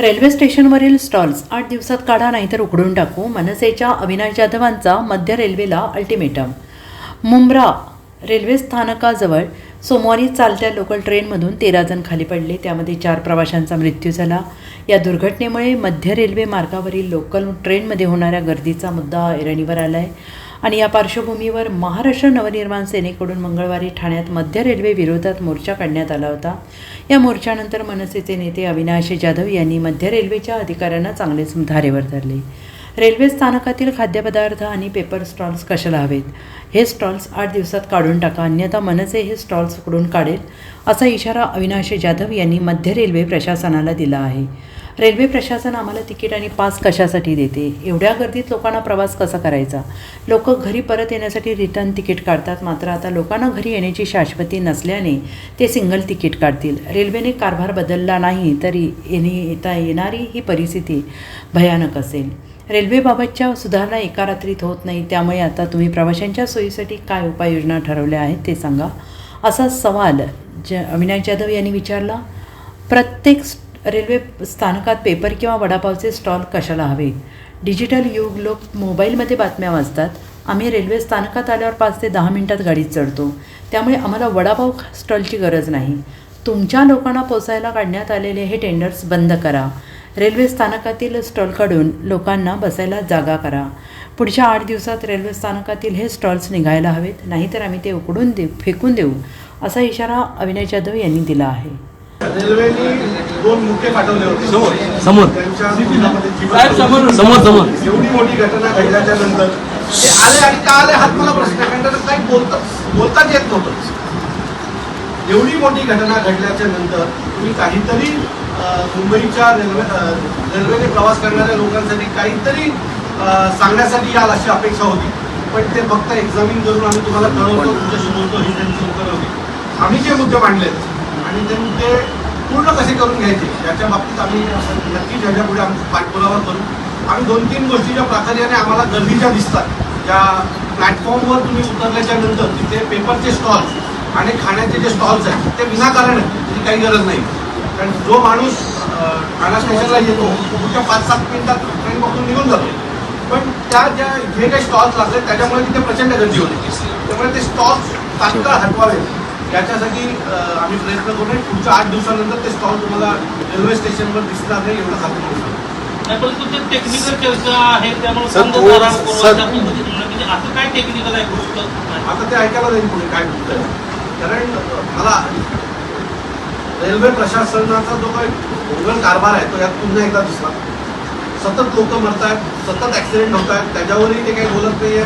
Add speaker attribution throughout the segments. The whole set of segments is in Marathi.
Speaker 1: रेल्वे स्टेशनवरील स्टॉल्स आठ दिवसात काढा नाहीतर उघडून टाकू. मनसेच्या अविनाश जाधवांचा मध्य रेल्वेला अल्टिमेटम. मुंब्रा रेल्वे स्थानकाजवळ सोमवारी चालत्या लोकल ट्रेनमधून तेरा जण खाली पडले. त्यामध्ये चार प्रवाशांचा मृत्यू झाला. या दुर्घटनेमुळे मध्य रेल्वे मार्गावरील लोकल ट्रेनमध्ये होणाऱ्या गर्दीचा मुद्दा ऐरणीवर आला आहे आणि या पार्श्वभूमीवर महाराष्ट्र नवनिर्माण सेनेकडून मंगळवारी ठाण्यात मध्य रेल्वे विरोधात मोर्चा काढण्यात आला होता. या मोर्चानंतर मनसेचे नेते अविनाश जाधव यांनी मध्य रेल्वेच्या अधिकाऱ्यांना चांगलेच धारेवर धरले. रेल्वे स्थानकातील खाद्यपदार्थ आणि पेपर स्टॉल्स कशाला हवेत? हे स्टॉल्स आठ दिवसात काढून टाका अन्यथा मनसे हे स्टॉल्स उकडून काढेल असा इशारा अविनाश जाधव यांनी मध्य रेल्वे प्रशासनाला दिला आहे. रेल्वे प्रशासन आम्हाला तिकीट आणि पास कशासाठी देते? एवढ्या गर्दीत लोकांना प्रवास कसा करायचा? लोक घरी परत येण्यासाठी रिटर्न तिकीट काढतात मात्र आता लोकांना घरी येण्याची शाश्वती नसल्याने ते सिंगल तिकीट काढतील. रेल्वेने कारभार बदलला नाही तरी येणे येता येणारी ही परिस्थिती भयानक असेल. रेल्वेबाबतच्या सुधारणा एका रात्रीत होत नाही त्यामुळे आता तुम्ही प्रवाशांच्या सोयीसाठी काय उपाययोजना ठरवल्या आहेत ते सांगा. असा सवाल ज अविनाश जाधव यांनी विचारला. प्रत्येक रेल्वे स्थानकात पेपर किंवा वडापावचे स्टॉल कशाला हवे? डिजिटल युग लोक मोबाईलमध्ये बातम्या वाचतात. आम्ही रेल्वे स्थानकात आल्यावर पाच ते दहा मिनटात गाडीत चढतो. त्यामुळे आम्हाला वडापाव स्टॉलची गरज नाही. तुमच्या लोकांना पोचायला काढण्यात आलेले हे टेंडर्स बंद करा. रेल्वे स्थानकातील स्टॉल काढून लोकांना बसायला जागा करा. पुढच्या आठ दिवसात रेल्वे स्थानकातील हे स्टॉल्स निघायला हवेत नाहीतर आम्ही ते उकडून देऊ फेकून देऊ असा इशारा अभिनय जाधव यांनी दिला आहे.
Speaker 2: रेल्वेने दोन मुख्य पाठवले होते.
Speaker 3: समोर, समोर. समोर. समोर समोर.
Speaker 2: एवढी मोठी घटना घडल्याच्या नंतर. ते आले आणि का आले हात मला प्रश्न आहे. कारण काही बोलता बोलताच येत नव्हतं. एवढी मोठी घटना घडल्याच्या नंतर तुम्ही काहीतरी मुंबईच्या रेल्वे रेल्वेने प्रवास करणाऱ्या लोकांसाठी काहीतरी सांगण्यासाठी याल अशी अपेक्षा होती. पण ते फक्त एक्झामिन करून आम्ही तुम्हाला कळवतो तुमच्याशी बोलतो ही त्यांची उत्तर होती. आम्ही जे मुद्दे मांडलेत आणि ते मुद्दे पूर्ण कसे करून घ्यायचे. याच्या बाबतीत आम्ही नक्कीच ह्याच्यापुढे आम्ही पाठपुरावा करू. आम्ही दोन तीन गोष्टी ज्या प्राधान्याने आम्हाला गर्दीच्या दिसतात त्या प्लॅटफॉर्मवर तुम्ही उतरल्याच्या नंतर तिथे पेपरचे स्टॉल्स आणि खाण्याचे जे स्टॉल्स आहेत ते विनाकारण आहेत त्याची काही गरज नाही. कारण जो माणूस ठाणा स्टेशनला येतो तो पुढच्या पाच सात मिनिटात ट्रेन निघून जातो. पण त्या ज्या जे काही स्टॉल्स लागले त्याच्यामुळे तिथे प्रचंड गर्दी होती. त्यामुळे ते स्टॉल्स तात्काळ हटवावेत. याच्यासाठी अं, आम्ही प्रयत्न करू पुढच्या आठ दिवसानंतर ते स्टॉल तुम्हाला रेल्वे स्टेशनवर दिसणार नाही एवढं खात्री करू शकतो
Speaker 4: नाही परंतु ते टेक्निकल चर्चा आहे त्यामुळे म्हणजे असं काय टेक्निकल आहे गोष्ट? नाही.
Speaker 2: आता ते ऐकायला जाईल पुढे काय बोलतंय कारण मला रेल्वे प्रशासनाचा जो काही भोंगळ कारभार आहे तो यात पुन्हा एकदा दिसला. सतत लोक मरत आहेत सतत ऍक्सिडेंट होत आहेत त्याच्यावरही ते काही बोलत नाहीये.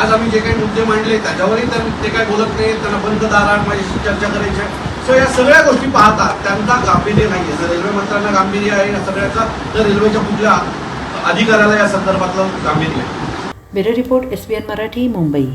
Speaker 2: आज आम्ही जे काही मुद्दे मांडले त्याच्यावरही ते काही बोलत नाही त्यांना बंद दारात माझ्याशी चर्चा करायची आहे. सो या सगळ्या गोष्टी पाहता त्यांना गांभीर्य नाही आहे जर रेल्वे मंत्र्यांना गांभीर्य आहे या सगळ्याचा तर रेल्वेच्या कुठल्या अधिकाऱ्याला या संदर्भातलं गांभीर्य आहे.
Speaker 1: Bureau report S B N Marathi Mumbai.